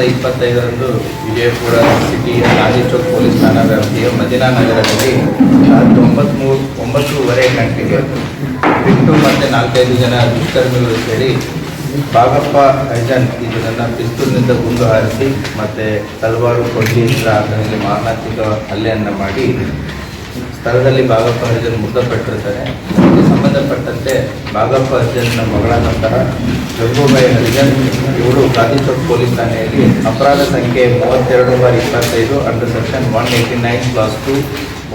ಸಾವಿರದ ಇಪ್ಪತ್ತೈದರಂದು ವಿಜಯಪುರ ಸಿಟಿಯ ಗಾಂಧಿ ಚೌಕ್ ಪೊಲೀಸ್ ಠಾಣಾ ವ್ಯಾಪ್ತಿಯ ಮದಿನಾ ನಗರದಲ್ಲಿ ರಾತ್ರಿ ಒಂಬತ್ತು ಮೂರು ಒಂಬತ್ತೂವರೆ ಗಂಟೆಗೆ ಬಿಟ್ಟು ಮತ್ತು ನಾಲ್ಕೈದು ಜನ ದುಷ್ಕರ್ಮಿಗಳು ಸೇರಿ ಬಾಗಪ್ಪ ಹೈಜನ್ ಇದನ್ನು ಪಿಸ್ತೂಲ್ನಿಂದ ಗುಂಡು ಹಾರಿಸಿ ಮತ್ತು ತಲವಾರು ಕೊಡಿಯಿಂದ ಅದರಲ್ಲಿ ಮಾರಣಾಂತಿಕ ಹಲ್ಲೆಯನ್ನು ಮಾಡಿ ಸ್ಥಳದಲ್ಲಿ ಭಾಗಪ್ಪ ಹರಿಜನ್ ಮೃತಪಟ್ಟಿರ್ತಾರೆ ಸಂಬಂಧಪಟ್ಟಂತೆ ಬಾಗಪ್ಪ ಹರಿಜನ್ನ ಮಗಳ ನಂತರ ಗಂಗೂಬಾಯಿ ಹರಿಜನ್ ಇವಳು ಗಾಂಧಿ ಚೌಕ್ ಪೊಲೀಸ್ ಠಾಣೆಯಲ್ಲಿ ಅಪರಾಧ ಸಂಖ್ಯೆ ಮೂವತ್ತೆರಡು ಬಾರಿ ಇಪ್ಪತ್ತೈದು under section one eighty nine clause two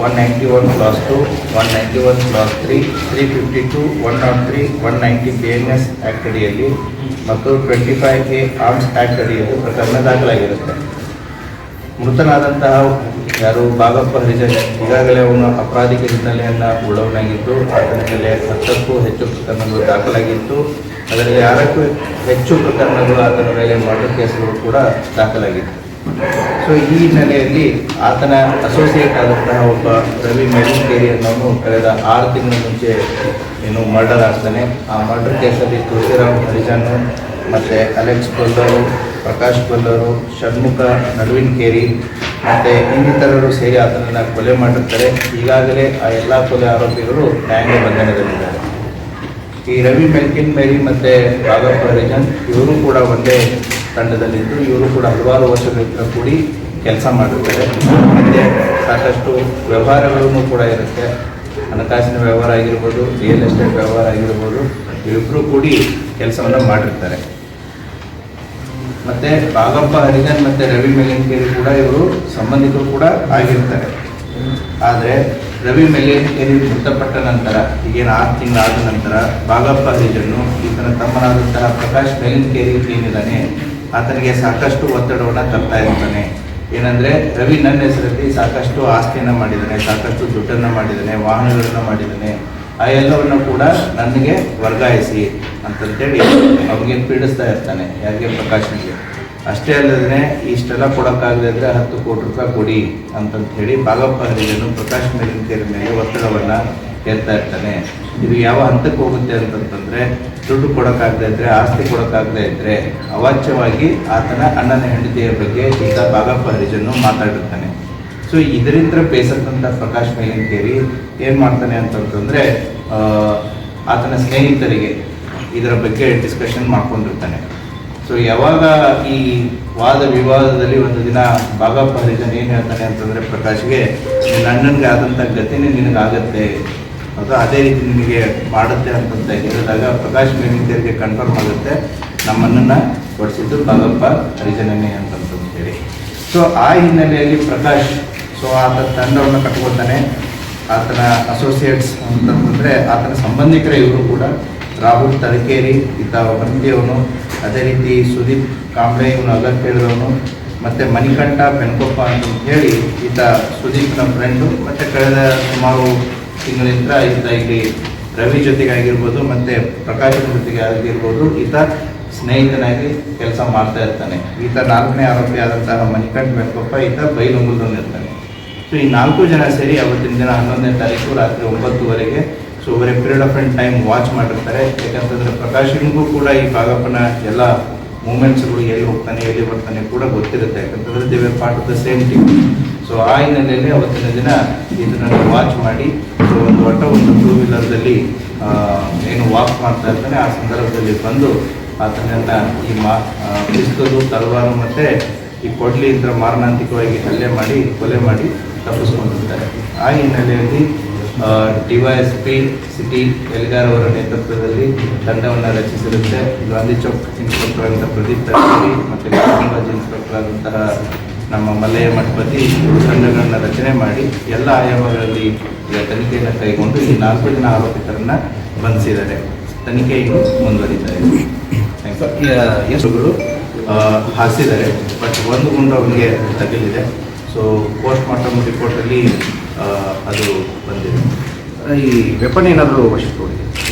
one ninety one clause two one ninety one clause three three fifty two one not three one ninety B N S act ಅಡಿಯಲ್ಲಿ ಮತ್ತು twenty five A arms act ಅಡಿಯಲ್ಲಿ ಪ್ರಕರಣ ದಾಖಲಾಗಿರುತ್ತೆ. ಮೃತನಾದಂತಹ ಯಾರು ಬಾಗಪ್ಪ ಹರಿಜನ್ ಈಗಾಗಲೇ ಅವನು ಅಪರಾಧಿಕ ಹಿನ್ನೆಲೆಯನ್ನು ಉಳ್ಳವನಾಗಿದ್ದು, ಆತನ ಮೇಲೆ ಹತ್ತಕ್ಕೂ ಹೆಚ್ಚು ಪ್ರಕರಣಗಳು ದಾಖಲಾಗಿತ್ತು. ಅದರಲ್ಲಿ ಆರಕ್ಕೂ ಹೆಚ್ಚು ಪ್ರಕರಣಗಳು ಆತನ ಮೇಲೆ ಮರ್ಡರ್ ಕೇಸ್ಗಳು ಕೂಡ ದಾಖಲಾಗಿತ್ತು. ಸೊ ಈ ಹಿನ್ನೆಲೆಯಲ್ಲಿ ಆತನ ಅಸೋಸಿಯೇಟ್ ಆದಂತಹ ಒಬ್ಬ ರವಿ ಮೇಲಿಂಗೇರಿ ಅನ್ನೋನು ಕಳೆದ ಆರು ತಿಂಗಳ ಮುಂಚೆ ಏನು ಮರ್ಡರ್ ಆಗ್ತಾನೆ. ಆ ಮರ್ಡರ್ ಕೇಸಲ್ಲಿ ತುಳಸಿರಾಮ್ ಹರಿಜನ್ ಮತ್ತು ಅಲೆಕ್ಸ್ ಕೊಲ್ಲರು ಪ್ರಕಾಶ್ ಕೊಲ್ಲರು ಷಣ್ಮುಖ ನಡುವಿನಕೇರಿ ಮತ್ತು ಇನ್ನಿತರರು ಸೇರಿ ಆತನನ್ನು ಕೊಲೆ ಮಾಡಿರ್ತಾರೆ. ಈಗಾಗಲೇ ಆ ಎಲ್ಲ ಕೊಲೆ ಆರೋಪಿಗಳು ನ್ಯಾಯಾಂಗ ಬಂಧನದಲ್ಲಿದ್ದಾರೆ. ಈ ರವಿ ಮೆಲ್ಕಿನ್, ಮೇರಿ ಮತ್ತು ರಾಘಪ್ಪ ರಿಜನ್, ಇವರು ಕೂಡ ಒಂದೇ ತಂಡದಲ್ಲಿದ್ದು, ಇವರು ಕೂಡ ಹಲವಾರು ವರ್ಷಗಳಿಂದ ಕೂಡಿ ಕೆಲಸ ಮಾಡಿರ್ತಾರೆ ಮತ್ತು ಸಾಕಷ್ಟು ವ್ಯವಹಾರಗಳನ್ನು ಕೂಡ ಇರುತ್ತೆ. ಹಣಕಾಸಿನ ವ್ಯವಹಾರ ಆಗಿರ್ಬೋದು ರಿಯಲ್ ಎಸ್ಟೇಟ್ ವ್ಯವಹಾರ ಆಗಿರ್ಬೋದು ಇವಿಬ್ಬರು ಕೂಡಿ ಕೆಲಸವನ್ನು ಮಾಡಿರ್ತಾರೆ. ಮತ್ತೆ ಬಾಗಪ್ಪ ಹರಿಜನ್ ಮತ್ತೆ ರವಿ ಮೆಲಿನ್ಕೇರಿ ಕೂಡ ಇವರು ಸಂಬಂಧಿಕರು ಕೂಡ ಆಗಿರ್ತಾರೆ. ಆದರೆ ರವಿ ಮೆಲಿನ್ಕೇರಿ ಮೃತಪಟ್ಟ ನಂತರ, ಈಗೇನು ಆರು ತಿಂಗಳಾದ ನಂತರ ಬಾಗಪ್ಪ ಹರಿಜನ್ನು ಈತನ ತಮ್ಮನಾದಂತಹ ಪ್ರಕಾಶ್ ಮೆಲಿನ್ಕೇರಿ ಏನಿದ್ದಾನೆ, ಆತನಿಗೆ ಸಾಕಷ್ಟು ಒತ್ತಡವನ್ನು ತರ್ತಾ ಇರ್ತಾನೆ. ಏನಂದ್ರೆ ರವಿ ನನ್ನ ಹೆಸರಲ್ಲಿ ಸಾಕಷ್ಟು ಆಸ್ತಿಯನ್ನು ಮಾಡಿದ್ದಾನೆ, ಸಾಕಷ್ಟು ದುಡ್ಡನ್ನು ಮಾಡಿದ್ದಾನೆ, ವಾಹನಗಳನ್ನು ಮಾಡಿದ್ದಾನೆ. ಆ ಎಲ್ಲವನ್ನು ಕೂಡ ನನಗೆ ವರ್ಗಾಯಿಸಿ ಅಂತಂತೇಳಿ ಅವ್ನಿಗೆ ಪೀಡಿಸ್ತಾ ಇರ್ತಾನೆ, ಯಾರಿಗೆ ಪ್ರಕಾಶ್ನಿಗೆ. ಅಷ್ಟೇ ಅಲ್ಲದೇ ಇಷ್ಟೆಲ್ಲ ಕೊಡೋಕ್ಕಾಗದೆ ಅಂದರೆ ಹತ್ತು ಕೋಟಿ ರೂಪಾಯಿ ಕೊಡಿ ಅಂತಂತ ಹೇಳಿ ಬಾಗಪ್ಪ ಹರಿಜನು ಪ್ರಕಾಶ್ ಮೇಲಿನ ಮೇಲೆ ಒತ್ತಡವನ್ನು ಹೇಳ್ತಾ ಇರ್ತಾನೆ. ಇದು ಯಾವ ಹಂತಕ್ಕೆ ಹೋಗುತ್ತೆ ಅಂತಂತಂದರೆ, ದುಡ್ಡು ಕೊಡೋಕ್ಕಾಗದೇ ಇದ್ದರೆ ಆಸ್ತಿ ಕೊಡೋಕ್ಕಾಗದೇ ಇದ್ದರೆ ಅವಾಚ್ಯವಾಗಿ ಆತನ ಅಣ್ಣನ ಹೆಂಡತಿಯ ಬಗ್ಗೆ ಈಗ ಭಾಗಪ್ಪ ಹರಿಜನು ಮಾತಾಡಿರ್ತಾನೆ. ಸೊ ಇದರಿಂದ ಬೇಸತ್ತಂಥ ಪ್ರಕಾಶ್ ಮೇಲಿಂಕೇರಿ ಏನು ಮಾಡ್ತಾನೆ ಅಂತಂತಂದ್ರೆ ಆತನ ಸ್ನೇಹಿತರಿಗೆ ಇದರ ಬಗ್ಗೆ ಡಿಸ್ಕಷನ್ ಮಾಡ್ಕೊಂಡಿರ್ತಾನೆ. ಸೊ ಯಾವಾಗ ಈ ವಾದ ವಿವಾದದಲ್ಲಿ ಒಂದು ದಿನ ಬಾಗಪ್ಪ ಹರಿಜನ್ ಏನು ಹೇಳ್ತಾನೆ ಅಂತಂದ್ರೆ, ಪ್ರಕಾಶ್ಗೆ ಅಣ್ಣನಿಗೆ ಆದಂಥ ಗತಿನೇ ನಿನಗಾಗತ್ತೆ. ಅದು ಅದೇ ರೀತಿ ನಿನಗೆ ಮಾಡುತ್ತೆ ಅಂತಂತ ಹೇಳಿದಾಗ ಪ್ರಕಾಶ್ ಮೇಲಿಂದರಿಗೆ ಕನ್ಫರ್ಮ್ ಆಗುತ್ತೆ ನಮ್ಮನ್ನ ಕೊಡಿಸಿದ್ದು ಬಾಗಪ್ಪ ಹರಿಜನನೇ ಅಂತಂತ ಹೇಳಿ. ಸೊ ಆ ಹಿನ್ನೆಲೆಯಲ್ಲಿ ಪ್ರಕಾಶ್ ಸೊ ಆತ ತಂಡವನ್ನು ಕಟ್ಕೊಳ್ತಾನೆ. ಆತನ ಅಸೋಸಿಯೇಟ್ಸ್ ಅಂತಂದ್ರೆ ಆತನ ಸಂಬಂಧಿಕರ ಇವರು ಕೂಡ ರಾಹುಲ್ ತಲಕೇರಿ ಈತ ಬಂದಿಯವನು, ಅದೇ ರೀತಿ ಸುದೀಪ್ ಕಾಂಬ್ಳೆ ಇವನು ಅಗರ್ಪೇದವನು ಮತ್ತು ಮಣಿಕಂಠ ಬೆನ್ಕೊಪ್ಪ ಅಂತ ಹೇಳಿ ಈತ ಸುದೀಪ್ನ ಫ್ರೆಂಡು ಮತ್ತು ಕಳೆದ ಸುಮಾರು ತಿಂಗಳಿಂದ ಈತ ಇಲ್ಲಿ ರವಿ ಜೊತೆಗೆ ಆಗಿರ್ಬೋದು ಮತ್ತು ಪ್ರಕಾಶನ ಜೊತೆಗೆ ಆಗಿರ್ಬೋದು ಈತ ಸ್ನೇಹಿತನಾಗಿ ಕೆಲಸ ಮಾಡ್ತಾ ಇರ್ತಾನೆ. ಈತ ನಾಲ್ಕನೇ ಆರೋಪಿ ಆದಂತಹ ಮಣಿಕಂಠ ಬೆನ್ಕೊಪ್ಪ, ಈತ ಇರ್ತಾನೆ ಸೊ ಈ ನಾಲ್ಕು ಜನ ಸೇರಿ ಅವತ್ತಿನ ದಿನ ಹನ್ನೊಂದನೇ ತಾರೀಕು ರಾತ್ರಿ ಒಂಬತ್ತುವರೆಗೆ. So over period of time time watch ಮಾಡಿರ್ತಾರೆ. ಯಾಕಂತಂದ್ರೆ ಪ್ರಕಾಶಿಗೂ ಕೂಡ ಈ ಭಾಗಪ್ಪನ ಎಲ್ಲ ಮೂಮೆಂಟ್ಸ್ಗಳು ಎಲ್ಲಿ ಹೋಗ್ತಾನೆ, ಎಲ್ಲಿ ಬರ್ತಾನೆ ಕೂಡ ಗೊತ್ತಿರುತ್ತೆ. ಯಾಕಂತಂದ್ರೆ they were part of the same team so ಆ ಹಿನ್ನೆಲೆಯಲ್ಲಿ ಅವತ್ತಿನ ದಿನ ಇದನ್ನು ವಾಚ್ ಮಾಡಿ ಸೊ ಒಂದು ಒಟ್ಟ ಒಂದು ಟೂ ವೀಲರ್ದಲ್ಲಿ ಏನು ವಾಕ್ ಮಾಡ್ತಾ ಇರ್ತಾನೆ. ಆ ಸಂದರ್ಭದಲ್ಲಿ ಬಂದು ಆತನನ್ನ ಈ ಮಾ ಪಿಸ್ತಲು, ತಲವಾರು ಮತ್ತೆ ಈ ಕೊಡ್ಲಿಯಿಂದ ಮಾರಣಾಂತಿಕವಾಗಿ ಹಲ್ಲೆ ಮಾಡಿ, ಕೊಲೆ ಮಾಡಿ ತಪ್ಪಿಸ್ಕೊಂಡಿರ್ತಾರೆ ಆ ಹಿನ್ನೆಲೆಯಲ್ಲಿ ಡಿವೈಎಸ್ಪಿ ಸಿಟಿ ಎಲ್ಗಾರ್ ಅವರ ನೇತೃತ್ವದಲ್ಲಿ ತಂಡವನ್ನು ರಚಿಸಿರುತ್ತೆ. ಗಾಂಧಿ ಚೌಕ್ ಇನ್ಸ್ಪೆಕ್ಟರ್ ಅಂತ ಪ್ರದೀಪ್ ತರ್ಕೇರಿ ಮತ್ತು ಕಾನೂನು ಇನ್ಸ್ಪೆಕ್ಟರ್ ಆದಂತಹ ನಮ್ಮ ಮಲ್ಲಯ್ಯ ಮಠಪತಿ ತಂಡಗಳನ್ನು ರಚನೆ ಮಾಡಿ ಎಲ್ಲ ಆಯಾಮಗಳಲ್ಲಿ ತನಿಖೆಯನ್ನು ಕೈಗೊಂಡು ಈ ನಾಲ್ಕು ಜನ ಆರೋಪಿತರನ್ನು ಬಂಧಿಸಿದ್ದಾರೆ. ತನಿಖೆ ಇನ್ನು ಮುಂದುವರಿತಾ ಇದೆ. ಹಾಸಿದ್ದಾರೆ, ಬಟ್ ಒಂದು ಗುಂಡು ಅವನಿಗೆ ತಗಲಿದೆ. ಸೊ ಪೋಸ್ಟ್ ಮಾರ್ಟಮ್ ರಿಪೋರ್ಟಲ್ಲಿ ಅದು ಬಂದಿದೆ. ಈ ವೆಪನ್ ಏನಾದರೂ ವಶಕ್ಕೆ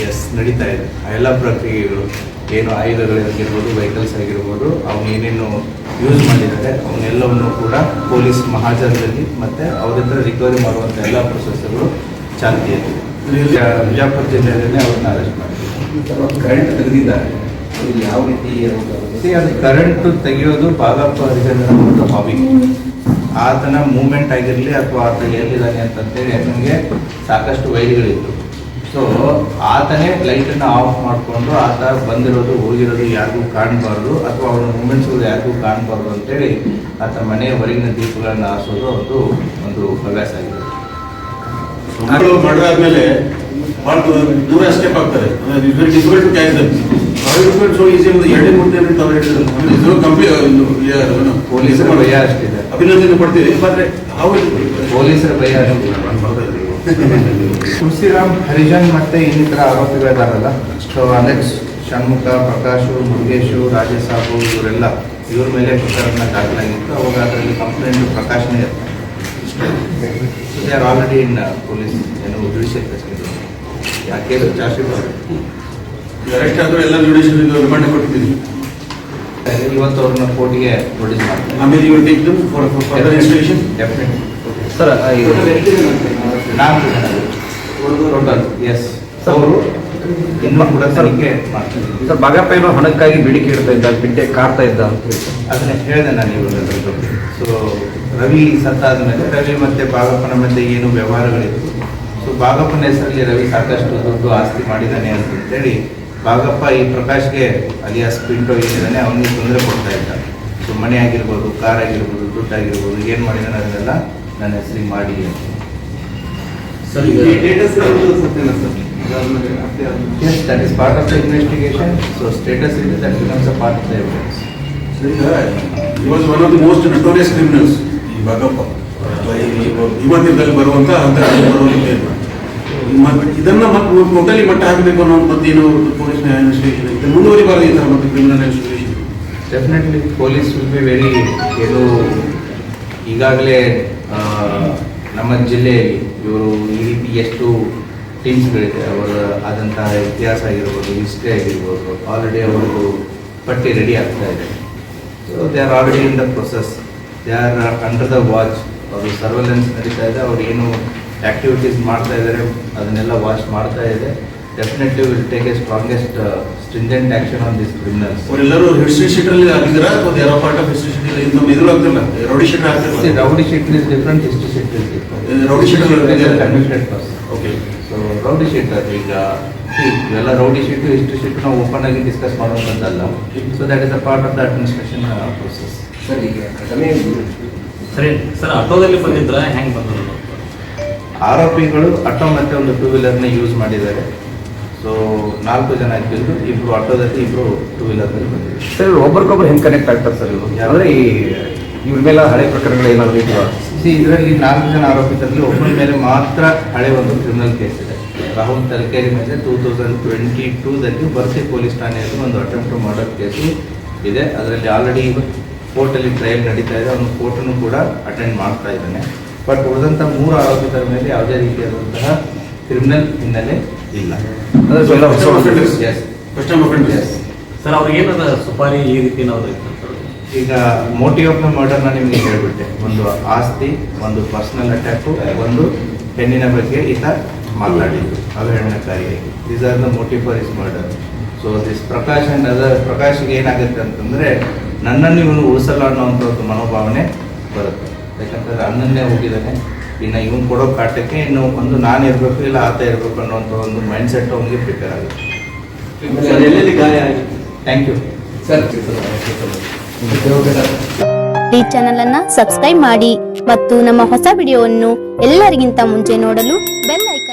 ಎಸ್ ನಡೀತಾ ಇದೆ. ಆ ಎಲ್ಲ ಪ್ರಕ್ರಿಯೆಗಳು ಏನು ಆಯುಧಗಳಾಗಿರ್ಬೋದು ವೆಹಿಕಲ್ಸ್ ಆಗಿರ್ಬೋದು ಅವನು ಏನೇನು ಯೂಸ್ ಮಾಡಿದ್ದಾರೆ ಅವನ್ನೆಲ್ಲವನ್ನು ಕೂಡ ಪೊಲೀಸ್ ಮಹಾಜನದಲ್ಲಿ ಮತ್ತು ಅವ್ರ ಹತ್ರ ರಿಕವರಿ ಮಾಡುವಂಥ ಎಲ್ಲ ಪ್ರೊಸೆಸ್ಗಳು ಚಾಲ್ತಿಯಲ್ಲಿದೆ ಬಿಜಾಪುರ ಜಿಲ್ಲೆಯಲ್ಲೇ ಅವ್ರನ್ನ ಅರೆಸ್ಟ್ ಮಾಡಿದ್ದಾರೆ ಕರೆಂಟ್ ತೆಗೆದಿದ್ದಾರೆ. ಯಾವ ರೀತಿ ಅದು ಕರೆಂಟ್ ತೆಗೆಯೋದು ಪಾದಪ್ಪ ಹರಿಜನರ ಒಂದು ಹಾಬಿ ಆತನ ಮೂಮೆಂಟ್ ಆಗಿರಲಿ ಅಥವಾ ಆತ ಎಲ್ಲಿದ್ದಾನೆ ಅಂತಂತೇಳಿ ನಮಗೆ ಸಾಕಷ್ಟು ವೈರಿಗಳಿತ್ತು. ಸೊ ಆತನೇ ಲೈಟನ್ನು ಆಫ್ ಮಾಡಿಕೊಂಡು ಆತ ಬಂದಿರೋದು ಹೋಗಿರೋದು ಯಾರಿಗೂ ಕಾಣಬಾರ್ದು ಅಥವಾ ಅವನ ಮೂಮೆಂಟ್ಸ್ಗಳು ಯಾರಿಗೂ ಕಾಣಬಾರ್ದು ಅಂತೇಳಿ ಆತ ಮನೆಯ ಹೊರಗಿನ ದೀಪಗಳನ್ನು ಹಾಸೋದು ಒಂದು ಒಂದು ಹವ್ಯಾಸ ಆಗಿದೆ. ಮಾಡಿದಾದ್ಮೇಲೆ ಮರ್ಡರ್ ಆದ್ಮೇಲೆ ಭಾಳ ದೂರ ಎಸ್ಕೇಪ್ ಆಗ್ತಾರೆ. It's very difficult to catch them so easy ಒಂದು ಎರಡೇ ಅಂತ ಅವ್ರು ಹೇಳಿದ್ರು ಕಂಪ್ಲೀಟ್ ಪೊಲೀಸರು ಭಯ ಅಷ್ಟಿದೆ ಅಭಿನಂದನೆ ಕೊಡ್ತೀವಿ. ಆದರೆ ಪೊಲೀಸರ ಭಯ ತುಳಸಿರಾಮ್ ಹರಿಜನ್ ಮತ್ತೆ ಇನ್ನಿತರ ಆರೋಪಿಗಳಿದಾರಲ್ಲ ಸೊ ಅಲೆಕ್ಸ್ ಷಣ್ಮುಖ ಪ್ರಕಾಶು ಮುರುಗೇಶು ರಾಜೇಶ್ ಸಾಬು ಇವರೆಲ್ಲ ಇವ್ರ ಮೇಲೆ ಪ್ರಕರಣ ದಾಖಲಾಗಿತ್ತು. ಅವಾಗ ಅದರಲ್ಲಿ ಕಂಪ್ಲೇಂಟ್ ಪ್ರಕಾಶನೇ ಇರ್ತದೆ they are already in police ಏನು ಜುಡಿಷಿಯಲ್ ಕಸ್ಟಡಿ ಯಾಕೆ? ಜಾಸ್ತಿ ಶೀಟ್. ಅರೆಸ್ಟ್ ಆದರೂ ಎಲ್ಲ ಜುಡಿಷಿಯಲ್ ರಿಮಾಂಡ್ ಕೊಟ್ಟಿದ್ದೀವಿ ಇವತ್ತು ಅವ್ರನ್ನ ಕೋರ್ಟಿಗೆ ಪ್ರೊಡ್ಯೂಸ್ ಮಾಡ್ತಾರೆ ಆಮೇಲೆ ಇವರು take them for further institution definite sir ನಾಲ್ಕು ಜನ. ಟೋಟಲ್ ಎಸ್ ಅವರು ಇನ್ನೂ ಕೂಡ ತನಿಖೆ ಮಾಡ್ತಾರೆ ಸರ್ ಬಾಗಪ್ಪ ಏನೋ ಹಣಕ್ಕಾಗಿ ಬಿಡಿಕೆ ಇಡ್ತಾ ಇದ್ದ ಬಿಟ್ಟೆ ಕಾಡ್ತಾ ಇದ್ದ ಅಂತ ಹೇಳಿ. ಅದನ್ನ ಹೇಳಿದೆ ನಾನು ಇವಾಗ ಸೊ ರವಿ ಸತ್ತಾದ ಮೇಲೆ ರವಿ ಮತ್ತೆ ಬಾಗಪ್ಪನ ಮಧ್ಯೆ ಏನು ವ್ಯವಹಾರಗಳಿತ್ತು ಸೊ ಬಾಗಪ್ಪನ ಹೆಸರಲ್ಲಿ ರವಿ ಸಾಕಷ್ಟು ದುಡ್ಡು ಆಸ್ತಿ ಮಾಡಿದ್ದಾನೆ ಅಂತಂತೇಳಿ ಬಾಗಪ್ಪ ಈ ಪ್ರಕಾಶ್ಗೆ ಅಲಿಯಾಸ್ ಪಿಂಟೋ ಏನಿದ್ದಾನೆ ಅವನಿಗೆ ತೊಂದರೆ ಕೊಡ್ತಾ ಇದ್ದ ಸೊ ಮನೆ ಆಗಿರ್ಬೋದು ಕಾರ್ ಆಗಿರ್ಬೋದು ದುಡ್ಡು ಆಗಿರ್ಬೋದು ಏನು ಮಾಡಿದಾನೆ ಅದನ್ನೆಲ್ಲ ನನ್ನ ಹೆಸರಿಗೆ ಮಾಡಿ. He was one of the most notorious criminals ಈ ಬಾಗಪ್ಪ ಇವತ್ತಿನಲ್ಲಿ ಬರುವಂತ ಅಂತ ಇದನ್ನ ಟೋಟಲಿ ಮಟ್ಟ ಹಾಕಬೇಕು ಅನ್ನೋ ಒಂದು ಪೊಲೀಸ್ ಇನ್ವೆಸ್ಟಿಗೇಷನ್ ಮುಂದುವರಿಬಾರದು ಈ ಥರ ಮತ್ತೆ criminal investigation definitely police will be very ಏನು, ಈಗಾಗಲೇ ನಮ್ಮ ಜಿಲ್ಲೆಯಲ್ಲಿ ಇವರು ಈ ರೀತಿ ಎಷ್ಟು ಟೀಮ್ಸ್ಗಳಿದೆ ಅವರ ಆದಂತಹ ಇತಿಹಾಸ ಆಗಿರ್ಬೋದು ಹಿಸ್ಟ್ರಿ ಆಗಿರ್ಬೋದು ಆಲ್ರೆಡಿ ಅವರದ್ದು ಪಟ್ಟಿ ರೆಡಿ ಆಗ್ತಾ ಇದೆ. So they are already in the process they are under the watch ಅವರು ಸರ್ವೆಲೆನ್ಸ್ ನಡೀತಾ ಇದೆ. ಅವ್ರು ಏನು ಆಕ್ಟಿವಿಟೀಸ್ ಮಾಡ್ತಾ ಇದ್ದಾರೆ ಅದನ್ನೆಲ್ಲ ವಾಚ್ ಮಾಡ್ತಾ ಇದೆ. Definitely will take a strongest stringent action on this criminals ಅವರೆಲ್ಲರೂ ಹಿಸ್ಟ್ರಿ ಶೀಟ್ ಅಲ್ಲಿ ಆಗಿದ್ದೀರಾ? ಅಥವಾ ಯಾರೋ ಪಾರ್ಟ್ ಆಫ್ ಹಿಸ್ಟ್ರಿ ಶೀಟ್ ಇದು ನಮ್ಮ ಎದುರು ಆಗ್ತಿಲ್ಲ. ರೌಡಿ ಶೀಟ್ ಆಗ್ತಿಲ್ಲ. Rowdy sheet is different history sheet is rowdy sheet convicted person. Okay so rowdy sheet ಅದು ಈಗ ಇವೆಲ್ಲ ರೌಡಿ ಶೀಟ್ ಹಿಸ್ಟ್ರಿ ಶೀಟ್ ನಾವು ಓಪನ್ ಆಗಿ discuss ಮಾಡುವಂಥದ್ದಲ್ಲ so that is a part of the administration process sir ಈಗ ಸರಿ sir ಆಟೋದಲ್ಲಿ ಬಂದಿದ್ರ ಹೆಂಗೆ ಬಂದ್ರು ಆರೋಪಿಗಳು ಆಟೋ ಮತ್ತೆ ಒಂದು ಟೂ ವೀಲರ್ನ ಯೂಸ್ ಮಾಡಿದ್ದಾರೆ. ಸೊ ನಾಲ್ಕು ಜನ ಇದ್ದಿದ್ದು ಇಬ್ರು ಆಟೋದಲ್ಲಿ ಇಬ್ರು ಟೂ ವೀಲರ್ನಲ್ಲಿ ಬಂದಿದ್ದಾರೆ. ಸರ್ ಒಬ್ರಿಗೊಬ್ರು ಹೆಂಗೆ ಕನೆಕ್ಟ್ ಆಗ್ತಾರೆ ಸರ್ ಇವರು? ಅಂದ್ರೆ ಈ ಇವ್ರ ಮೇಲೆ ಹಳೆ ಪ್ರಕರಣಗಳು ಏನಾದ್ರು ಇದೆಯಾ ಸಿ ಇದರಲ್ಲಿ ನಾಲ್ಕು ಜನ ಆರೋಪಿತರಲ್ಲಿ ಒಬ್ಬನ ಮೇಲೆ ಮಾತ್ರ ಹಳೆ ಒಂದು ಕ್ರಿಮಿನಲ್ ಕೇಸ್ ಇದೆ. ರಾಹುಲ್ ತಲಕೇರಿ ಮೇಲೆ ಟೂ ತೌಸಂಡ್ ಟ್ವೆಂಟಿ ಟೂದಲ್ಲಿ ಬರ್ಸಿ ಪೊಲೀಸ್ ಠಾಣೆಯಲ್ಲಿ ಒಂದು ಅಟೆಂಪ್ಟ್ ಮರ್ಡರ್ ಕೇಸು ಇದೆ. ಅದರಲ್ಲಿ ಆಲ್ರೆಡಿ ಕೋರ್ಟಲ್ಲಿ ಟ್ರಯಲ್ ನಡೀತಾ ಇದೆ. ಅವನು ಕೋರ್ಟನ್ನು ಕೂಡ ಅಟೆಂಡ್ ಮಾಡ್ತಾ ಇದ್ದಾನೆ. ಬಟ್ ಉಳಿದಂಥ ಮೂರು ಆರೋಪಿತರ ಮೇಲೆ ಯಾವುದೇ ರೀತಿಯಾದಂತಹ ಕ್ರಿಮಿನಲ್ ಹಿನ್ನೆಲೆ ಇಲ್ಲ. ಸರ್ ಅವ್ರಿಗೆ ಏನದ ಸುಪಾರಿ ಈ ರೀತಿ ಏನಾದ್ರು ಈಗ ಮೋಟಿವ್ ಆಫ್ ದ ಮರ್ಡರ್ನ ನಿಮಗೆ ಹೇಳ್ಬಿಟ್ಟೆ. ಒಂದು ಆಸ್ತಿ ಒಂದು ಪರ್ಸನಲ್ ಅಟ್ಯಾಕು ಒಂದು ಹೆಣ್ಣಿನ ಬಗ್ಗೆ ಈತ ಮಾತಾಡಿದ್ದು. ಅವಹೇಳನಕಾರಿಯಾಗಿ these are the motive for his murder so this Prakash and other ಪ್ರಕಾಶ್ಗೆ ಏನಾಗುತ್ತೆ ಅಂತಂದ್ರೆ ನನ್ನನ್ನು ಇವನು ಉಳಿಸಲ್ಲ ಅನ್ನೋವಂಥ ಒಂದು ಮನೋಭಾವನೆ ಬರುತ್ತೆ. ಯಾಕಂತಂದ್ರೆ ಅಣ್ಣನ್ನೇ ಹೋಗಿದ್ದಾನೆ. ಇನ್ನು ಇವನು ಕೊಡೋ ಕಾಟಕ್ಕೆ ಇನ್ನು ಒಂದು ನಾನು ಇರಬೇಕು ಇಲ್ಲ ಆತ ಇರಬೇಕು ಅನ್ನೋಂಥ ಒಂದು ಮೈಂಡ್ ಸೆಟ್ ಅವನಿಗೆ ಪ್ರಿಪೇರ್ ಆಗುತ್ತೆ. ಥ್ಯಾಂಕ್ ಯು ಸರ್ ಈ ಚಾನೆಲ್ ಅನ್ನ ಸಬ್ಸ್ಕ್ರೈಬ್ ಮಾಡಿ ಮತ್ತು ನಮ್ಮ ಹೊಸ ವಿಡಿಯೋವನ್ನು ಎಲ್ಲರಿಗಿಂತ ಮುಂಚೆ ನೋಡಲು ಬೆಲ್ ಐಕಾನ್